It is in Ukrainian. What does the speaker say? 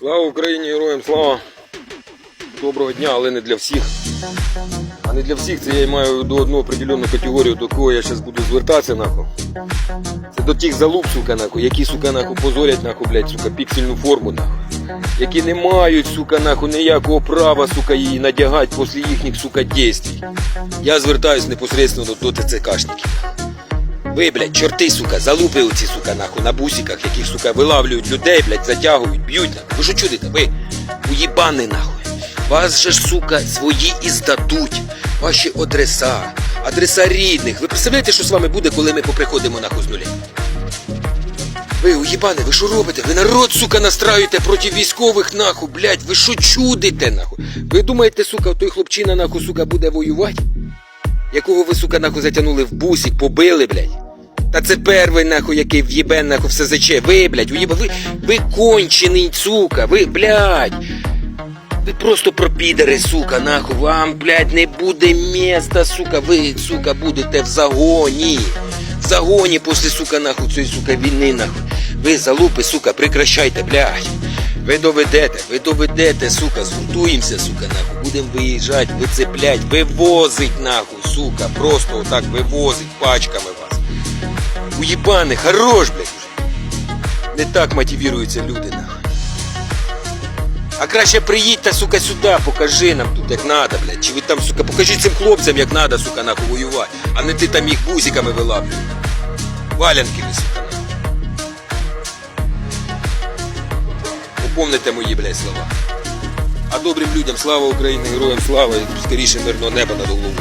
Слава Україні, героям слава! Доброго дня, але не для всіх. А не для всіх, це я маю до одну определенну категорію, до кого я зараз буду звертатися, нахуй. Це до тих залуп, сука, нахуй, які, сука, нахуй, позорять, нахуй, блядь, сука, піксельну форму, нахуй. Які не мають, сука, нахуй, ніякого права, сука, її надягати після їхніх, сука, дійствій. Я звертаюсь непосредственно до ТЦКшників. Ви, блядь, чорти, сука, залупи оці, сука, нахуй, на бусиках, яких, сука, вилавлюють людей, блядь, затягують, б'ють, нахуй. Ви що чудите? Ви уїбани, нахуй. Вас же ж, сука, свої і здадуть. Ваші адреса, адреса рідних. Ви представляєте, що з вами буде, коли ми поприходимо нахуй з нуля? Ви уїбани, ви що робите? Ви народ, сука, настраюєте проти військових, нахуй, блядь, ви що чудите, нахуй? Ви думаєте, сука, той хлопчина, нахуй, сука, буде воювати? Якого ви, сука, нахуй затягнули в бусик, побили, блядь? Та це перший, нахуй, який в'єбе, нахуй, все заче. Ви, блядь, уїба, ви, ви кончений, сука, ви, блядь. Ви просто пропідери, сука, нахуй. Вам, блядь, не буде міста, сука. Ви, сука, будете в загоні. В загоні після, сука, нахуй, цієї, сука, війни, нахуй. Ви, залупи, сука, прекращайте, блядь. Ви доведете, ви доведете, сука, згуртуємося, сука, нахуй. Будемо виїжджати, вицеплять, вивозить, нахуй, сука. Просто отак вивозить пачками вас. Хорош, блядь. Не так мотивуються люди, нахуй. А краще приїдьте, сука, сюди, покажи нам тут, як надо, блядь. Чи ви там, сука, покажи цим хлопцям, як надо, сука, нахуй воювати. А не ти там їх бузиками вилаплюй. Валянки ви, сука, нахуй. Упомните мої, блядь, слова. А добрим людям слава Україні, героям слава і скоріше мирного неба над головою.